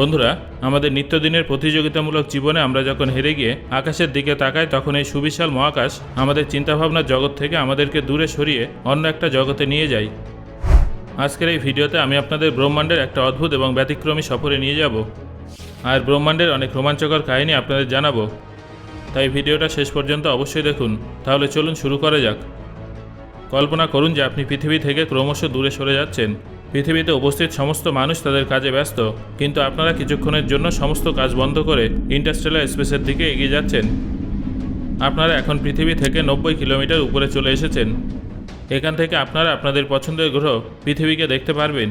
বন্ধুরা, আমাদের নিত্যদিনের প্রতিযোগিতামূলক জীবনে আমরা যখন হেরে গিয়ে আকাশের দিকে তাকাই, তখন এই সুবিশাল মহাকাশ আমাদের চিন্তাভাবনার জগৎ থেকে আমাদেরকে দূরে সরিয়ে অন্য একটা জগতে নিয়ে যায়। আজকের এই ভিডিওতে আমি আপনাদের ব্রহ্মাণ্ডের একটা অদ্ভুত এবং ব্যতিক্রমী সফরে নিয়ে যাব। আর ব্রহ্মাণ্ডের অনেক রোমাঞ্চকর কাহিনী আপনাদের জানাব। তাই ভিডিওটা শেষ পর্যন্ত অবশ্যই দেখুন। তাহলে চলুন শুরু করা যাক। কল্পনা করুন যে আপনি পৃথিবী থেকে ক্রমশ দূরে সরে যাচ্ছেন। পৃথিবীতে উপস্থিত সমস্ত মানুষ তাদের কাজে ব্যস্ত, কিন্তু আপনারা কিছুক্ষণের জন্য সমস্ত কাজ বন্ধ করে ইন্টারস্টেলার স্পেসের দিকে এগিয়ে যাচ্ছেন। আপনারা এখন পৃথিবী থেকে নব্বই কিলোমিটার উপরে চলে এসেছেন। এখান থেকে আপনারা আপনাদের পছন্দের গ্রহ পৃথিবীকে দেখতে পারবেন।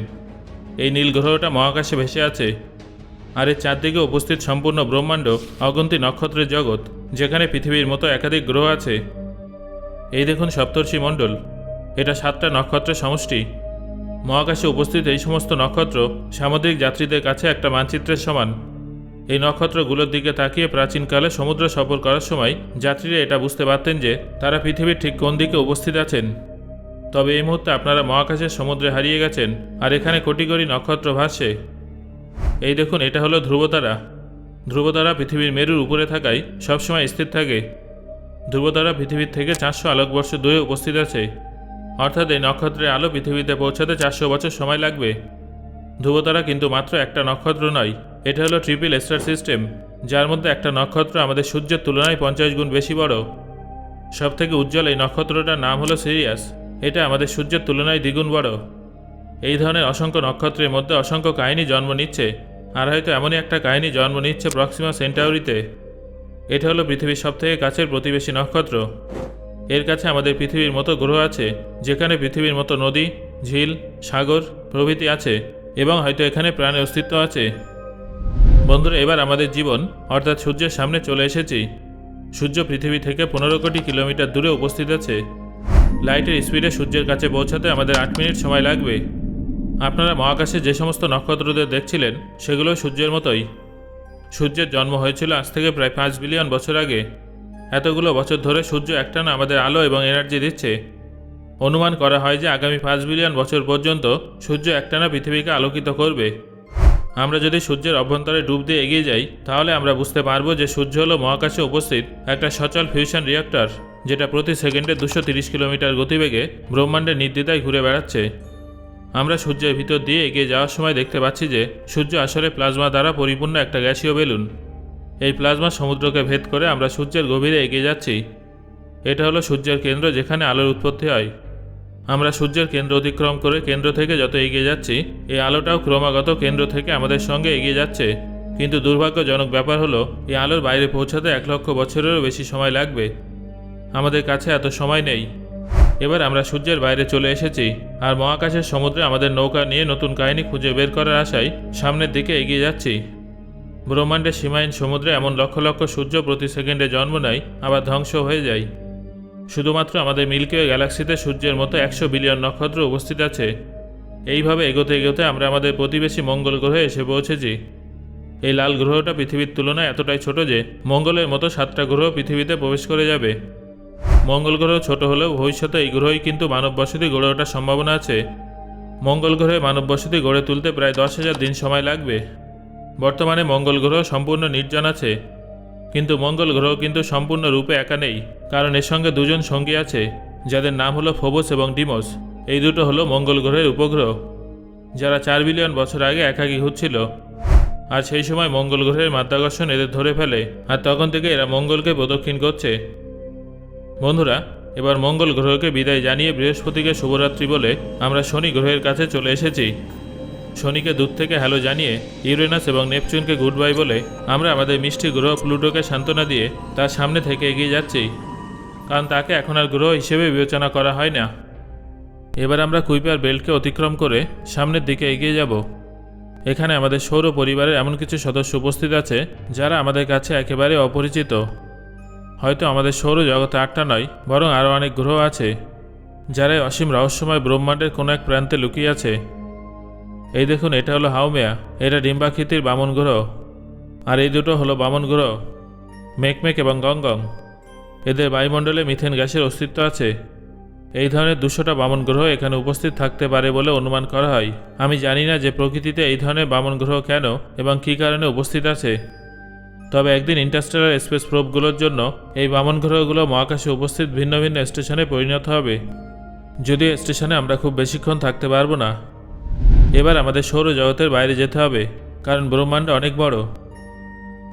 এই নীল গ্রহটা মহাকাশে ভেসে আছে। আর এর চারদিকে উপস্থিত সম্পূর্ণ ব্রহ্মাণ্ড অগন্তি নক্ষত্রের জগৎ, যেখানে পৃথিবীর মতো একাধিক গ্রহ আছে। এই দেখুন সপ্তর্ষি মণ্ডল। এটা সাতটা নক্ষত্রের সমষ্টি। মহাকাশে উপস্থিত এই সমস্ত নক্ষত্র সামুদ্রিক যাত্রীদের কাছে একটা মানচিত্রের সমান। এই নক্ষত্রগুলোর দিকে তাকিয়ে প্রাচীনকালে সমুদ্র সফর করার সময় যাত্রীরা এটা বুঝতে পারতেন যে তারা পৃথিবীর ঠিক কোন দিকে উপস্থিত আছেন। তবে এই মুহূর্তে আপনারা মহাকাশের সমুদ্রে হারিয়ে গেছেন, আর এখানে কোটি কোটি নক্ষত্র ভাসছে। এই দেখুন, এটা হলো ধ্রুবতারা। ধ্রুবতারা পৃথিবীর মেরুর উপরে থাকায় সবসময় স্থির থাকে। ধ্রুবতারা পৃথিবীর থেকে চারশো আলোকবর্ষ দূরে উপস্থিত আছে। অর্থাৎ এই নক্ষত্রের আলো পৃথিবীতে পৌঁছাতে চারশো বছর সময় লাগবে। ধ্রুবতারা কিন্তু মাত্র একটা নক্ষত্র নয়, এটা হলো ট্রিপল স্টার সিস্টেম যার মধ্যে একটা নক্ষত্র আমাদের সূর্যের তুলনায় পঞ্চাশ গুণ বেশি বড়। সব থেকে উজ্জ্বল এই নক্ষত্রটার নাম হলো সিরিয়াস, এটা আমাদের সূর্যের তুলনায় দ্বিগুণ বড়। এই ধরনের অসংখ্য নক্ষত্রের মধ্যে অসংখ্য কাহিনী জন্ম নিচ্ছে, আর হয়তো এমনই একটা কাহিনী জন্ম নিচ্ছে প্রক্সিমা সেন্টাউরিতে এটা হলো পৃথিবীর সবথেকে কাছের প্রতিবেশী নক্ষত্র। এর কাছে আমাদের পৃথিবীর মতো গ্রহ আছে, যেখানে পৃথিবীর মতো নদী, ঝিল, সাগর প্রভৃতি আছে, এবং হয়তো এখানে প্রাণের অস্তিত্ব আছে। বন্ধুরা, এবার আমাদের জীবন, অর্থাৎ সূর্যের সামনে চলে এসেছি। সূর্য পৃথিবী থেকে পনেরো কোটি কিলোমিটার দূরে উপস্থিত আছে। লাইটের স্পিডে সূর্যের কাছে পৌঁছাতে আমাদের আট মিনিট সময় লাগবে। আপনারা মহাকাশে যে সমস্ত নক্ষত্রদের দেখছিলেন, সেগুলো সূর্যের মতোই। সূর্যের জন্ম হয়েছিল আজ থেকে প্রায় পাঁচ বিলিয়ন বছর আগে। এতগুলো বছর ধরে সূর্য একটানা আমাদের আলো এবং এনার্জি দিচ্ছে। অনুমান করা হয় যে আগামী পাঁচ বিলিয়ন বছর পর্যন্ত সূর্য একটানা পৃথিবীকে আলোকিত করবে। আমরা যদি সূর্যের অভ্যন্তরে ডুব দিয়ে এগিয়ে যাই, তাহলে আমরা বুঝতে পারব যে সূর্য হলো মহাকাশে উপস্থিত একটা সচল ফিউশন রিয়েক্টর যেটা প্রতি সেকেন্ডে দুশো কিলোমিটার গতিবেগে ব্রহ্মাণ্ডের নির্দ্বিধায় ঘুরে বেড়াচ্ছে। আমরা সূর্যের ভিতর দিয়ে এগিয়ে যাওয়ার সময় দেখতে পাচ্ছি যে সূর্য আসলে প্লাজমা দ্বারা পরিপূর্ণ একটা গ্যাসীয় বেলুন। এই প্লাজমা সমুদ্রকে ভেদ করে আমরা সূর্যের গভীরে এগিয়ে যাচ্ছি। এটা হলো সূর্যের কেন্দ্র যেখানে আলোর উৎপত্তি হয়। আমরা সূর্যের কেন্দ্র অতিক্রম করে কেন্দ্র থেকে যত এগিয়ে যাচ্ছি, এই আলোটাও ক্রমাগত কেন্দ্র থেকে আমাদের সঙ্গে এগিয়ে যাচ্ছে। কিন্তু দুর্ভাগ্যজনক ব্যাপার হলো, এই আলোর বাইরে পৌঁছাতে এক লক্ষ বছরেরও বেশি সময় লাগবে। আমাদের কাছে এত সময় নেই। এবার আমরা সূর্যের বাইরে চলে এসেছি, আর মহাকাশের সমুদ্রে আমাদের নৌকা নিয়ে নতুন কাহিনী খুঁজে বের করার আশায় সামনের দিকে এগিয়ে যাচ্ছি। ব্রহ্মাণ্ডের সীমাহীন সমুদ্রে এমন লক্ষ লক্ষ সূর্য প্রতি সেকেন্ডে জন্ম নেয়, আবার ধ্বংস হয়ে যায়। শুধুমাত্র আমাদের মিল্কিওয়ে গ্যালাক্সিতে সূর্যের মতো একশো বিলিয়ন নক্ষত্র উপস্থিত আছে। এইভাবে এগোতে এগোতে আমরা আমাদের প্রতিবেশী মঙ্গল গ্রহে এসে পৌঁছেছি এই লাল গ্রহটা পৃথিবীর তুলনায় এতটাই ছোট যে মঙ্গলের মতো সাতটা গ্রহ পৃথিবীতে প্রবেশ করে যাবে। মঙ্গল গ্রহ ছোট হলেও ভবিষ্যতে এই গ্রহেই কিন্তু মানব বসতি গড়ে ওঠার সম্ভাবনা আছে। মঙ্গল গ্রহে মানব বসতি গড়ে তুলতে প্রায় দশ হাজার দিন সময় লাগবে। বর্তমানে মঙ্গল গ্রহ সম্পূর্ণ নির্জন আছে, কিন্তু মঙ্গল গ্রহ কিন্তু সম্পূর্ণ রূপে একা নেই, কারণ এর সঙ্গে দুজন সঙ্গী আছে, যাদের নাম হলো ফোবোস এবং ডিমোস। এই দুটো হলো মঙ্গল গ্রহের উপগ্রহ, যারা চার বিলিয়ন বছর আগে একাকী হচ্ছিল, আর সেই সময় মঙ্গল গ্রহের মাধ্যাকর্ষণ এদের ধরে ফেলে, আর তখন থেকে এরা মঙ্গলকে প্রদক্ষিণ করছে। বন্ধুরা, এবার মঙ্গল গ্রহকে বিদায় জানিয়ে বৃহস্পতিকে শুভরাত্রি বলে আমরা শনি গ্রহের কাছে চলে এসেছি। শনিকে দূর থেকে হ্যালো জানিয়ে ইউরেনাস এবং নেপচুনকে গুড বাই বলে, আমরা আমাদের মিষ্টি গ্রহ প্লুটোকে সান্ত্বনা দিয়ে তার সামনে থেকে এগিয়ে যাচ্ছি। কারণ তাকে এখন আর গ্রহ হিসেবে বিবেচনা করা হয় না। এবার আমরা কুইপার বেল্টকে অতিক্রম করে সামনের দিকে এগিয়ে যাব। এখানে আমাদের সৌর পরিবারের এমন কিছু সদস্য উপস্থিত আছে, যারা আমাদের কাছে একেবারে অপরিচিত। হয়তো আমাদের সৌর জগতে আটটা নয়, বরং আরও অনেক গ্রহ আছে যারা অসীম রহস্যময় ব্রহ্মাণ্ডের কোনো এক প্রান্তে লুকিয়ে আছে। এই দেখুন, এটা হলো হাউমেয়া এটা ডিম্বাকৃতির বামন গ্রহ আর এই দুটো হলো বামন গ্রহ মেকমেক এবং গংগং এদের বায়ুমণ্ডলে মিথেন গ্যাসের অস্তিত্ব আছে। এই ধরনের দুশোটা বামন গ্রহ এখানে উপস্থিত থাকতে পারে বলে অনুমান করা হয়। আমি জানি না যে প্রকৃতিতে এই ধরনের বামন গ্রহ কেন এবং কী কারণে উপস্থিত আছে। তবে একদিন ইন্টারস্টেলার স্পেস প্রোবগুলোর জন্য এই বামন গ্রহগুলো মহাকাশে উপস্থিত ভিন্ন ভিন্ন স্টেশনে পরিণত হবে। যদিও স্টেশনে আমরা খুব বেশিক্ষণ থাকতে পারব না। এবার আমাদের সৌরজগতের বাইরে যেতে হবে, কারণ ব্রহ্মাণ্ড অনেক বড়।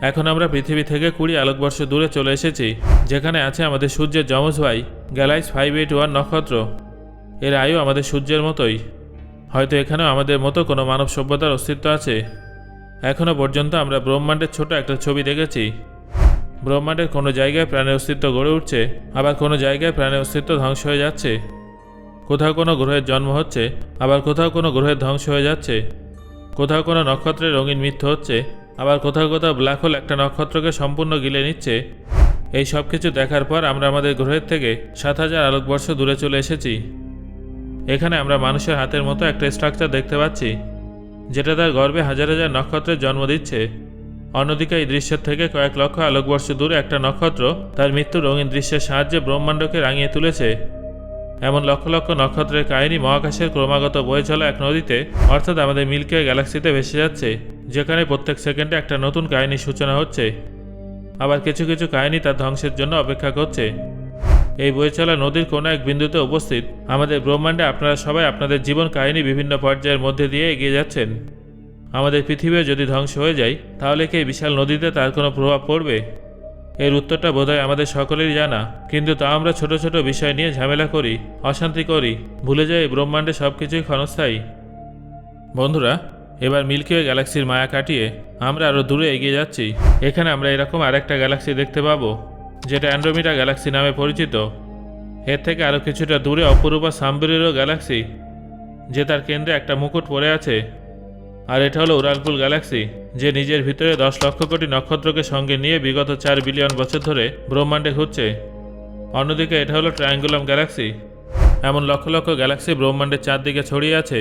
এখন আমরা পৃথিবী থেকে কুড়ি আলোকবর্ষ দূরে চলে এসেছি, যেখানে আছে আমাদের সূর্যের যমজ ভাই গ্যালাক্স ফাইভ এইট ওয়ান নক্ষত্র। এর আয়ু আমাদের সূর্যের মতোই। হয়তো এখানেও আমাদের মতো কোনো মানব সভ্যতার অস্তিত্ব আছে। এখনও পর্যন্ত আমরা ব্রহ্মাণ্ডের ছোট একটা ছবি দেখেছি। ব্রহ্মাণ্ডের কোনো জায়গায় প্রাণের অস্তিত্ব গড়ে উঠছে, আবার কোনো জায়গায় প্রাণের অস্তিত্ব ধ্বংস হয়ে যাচ্ছে। কোথাও কোনো গ্রহের জন্ম হচ্ছে, আবার কোথাও কোনো গ্রহের ধ্বংস হয়ে যাচ্ছে। কোথাও কোনো নক্ষত্রের রঙিন মৃত্যু হচ্ছে, আবার কোথাও কোথাও ব্ল্যাক হোল একটা নক্ষত্রকে সম্পূর্ণ গিলে নিচ্ছে। এই সব কিছু দেখার পর আমরা আমাদের গ্রহের থেকে সাত হাজার আলোকবর্ষ দূরে চলে এসেছি। এখানে আমরা মানুষের হাতের মতো একটা স্ট্রাকচার দেখতে পাচ্ছি, যেটা তার গর্বে হাজার হাজার নক্ষত্রের জন্ম দিচ্ছে। অন্যদিকে এই দৃশ্যের থেকে কয়েক লক্ষ আলোকবর্ষ দূরে একটা নক্ষত্র তার মৃত্যু রঙিন দৃশ্যের সাহায্যে ব্রহ্মাণ্ডকে রাঙিয়ে তুলেছে। এমন লক্ষ লক্ষ নক্ষত্রের কাহিনী মহাকাশের ক্রমাগত বয়ে চলা এক নদীতে, অর্থাৎ আমাদের মিল্কে গ্যালাক্সিতে ভেসে যাচ্ছে, যেখানে প্রত্যেক সেকেন্ডে একটা নতুন কাহিনীর সূচনা হচ্ছে। আবার কিছু কিছু কাহিনী তার ধ্বংসের জন্য অপেক্ষা করছে। এই বয়ে চলা নদীর কোনো এক বিন্দুতে উপস্থিত, আমাদের ব্রহ্মাণ্ডে আপনারা সবাই আপনাদের জীবন কাহিনী বিভিন্ন পর্যায়ের মধ্যে দিয়ে এগিয়ে যাচ্ছেন। আমাদের পৃথিবীও যদি ধ্বংস হয়ে যায়, তাহলে কি এই বিশাল নদীতে তার কোনো প্রভাব পড়বে? এর উত্তরটা বোধহয় আমাদের সকলেরই জানা। কিন্তু তা আমরা ছোট ছোট বিষয় নিয়ে ঝামেলা করি, অশান্তি করি, ভুলে যাই ব্রহ্মাণ্ডে সব কিছুই ক্ষণস্থায়ী। বন্ধুরা, এবার মিল্কিওয়ে গ্যালাক্সির মায়া কাটিয়ে আমরা আরও দূরে এগিয়ে যাচ্ছি। এখানে আমরা এরকম আরেকটা গ্যালাক্সি দেখতে পাবো, যেটা অ্যান্ড্রোমিটা গ্যালাক্সি নামে পরিচিত। এর থেকে আরও কিছুটা দূরে অপরূপা সাম্বিরেরও গ্যালাক্সি, যে তার কেন্দ্রে একটা মুকুট পড়ে আছে। আর এটা হলো উড়ালপুল গ্যালাক্সি, যে নিজের ভিতরে দশ লক্ষ কোটি নক্ষত্রকে সঙ্গে নিয়ে বিগত চার বিলিয়ন বছর ধরে ব্রহ্মাণ্ডে ঘুরছে। অন্যদিকে এটা হলো ট্রায়াঙ্গুলাম গ্যালাক্সি, এমন লক্ষ লক্ষ গ্যালাক্সি ব্রহ্মাণ্ডের চারদিকে ছড়িয়ে আছে।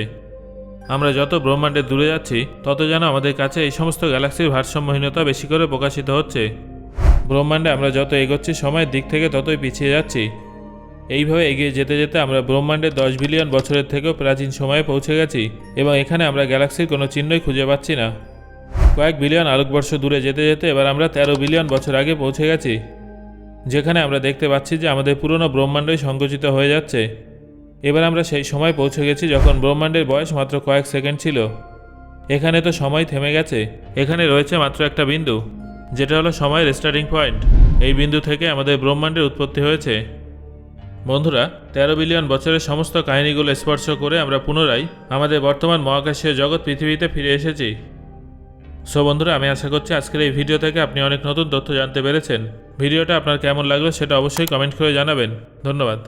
আমরা যত ব্রহ্মাণ্ডে দূরে যাচ্ছি, তত যেন আমাদের কাছে এই সমস্ত গ্যালাক্সির ভারসাম্যহীনতা বেশি করে প্রকাশিত হচ্ছে। ব্রহ্মাণ্ডে আমরা যত এগোচ্ছি, সময়ের দিক থেকে ততই পিছিয়ে যাচ্ছি। এইভাবে এগিয়ে যেতে যেতে আমরা ব্রহ্মাণ্ডের দশ বিলিয়ন বছরের থেকেও প্রাচীন সময়ে পৌঁছে গেছি এবং এখানে আমরা গ্যালাক্সির কোনো চিহ্নই খুঁজে পাচ্ছি না। কয়েক বিলিয়ন আলোকবর্ষ দূরে যেতে যেতে এবার আমরা তেরো বিলিয়ন বছর আগে পৌঁছে গেছি, যেখানে আমরা দেখতে পাচ্ছি যে আমাদের পুরনো ব্রহ্মাণ্ডই সংকুচিত হয়ে যাচ্ছে। এবার আমরা সেই সময় পৌঁছে গেছি যখন ব্রহ্মাণ্ডের বয়স মাত্র কয়েক সেকেন্ড ছিল। এখানে তো সময় থেমে গেছে। এখানে রয়েছে মাত্র একটা বিন্দু, যেটা হলো সময়ের স্টার্টিং পয়েন্ট এই বিন্দু থেকে আমাদের ব্রহ্মাণ্ডের উৎপত্তি হয়েছে। বন্ধুরা, তেরো বিলিয়ন বছরের সমস্ত কাহিনীগুলো স্পর্শ করে আমরা পুনরায় আমাদের বর্তমান মহাকাশীয় জগৎ পৃথিবীতে ফিরে এসেছি। সো বন্ধুরা, আমি আশা করছি আজকের এই ভিডিও থেকে আপনি অনেক নতুন তথ্য জানতে পেরেছেন। ভিডিওটা আপনার কেমন লাগল সেটা অবশ্যই কমেন্ট করে জানাবেন। ধন্যবাদ।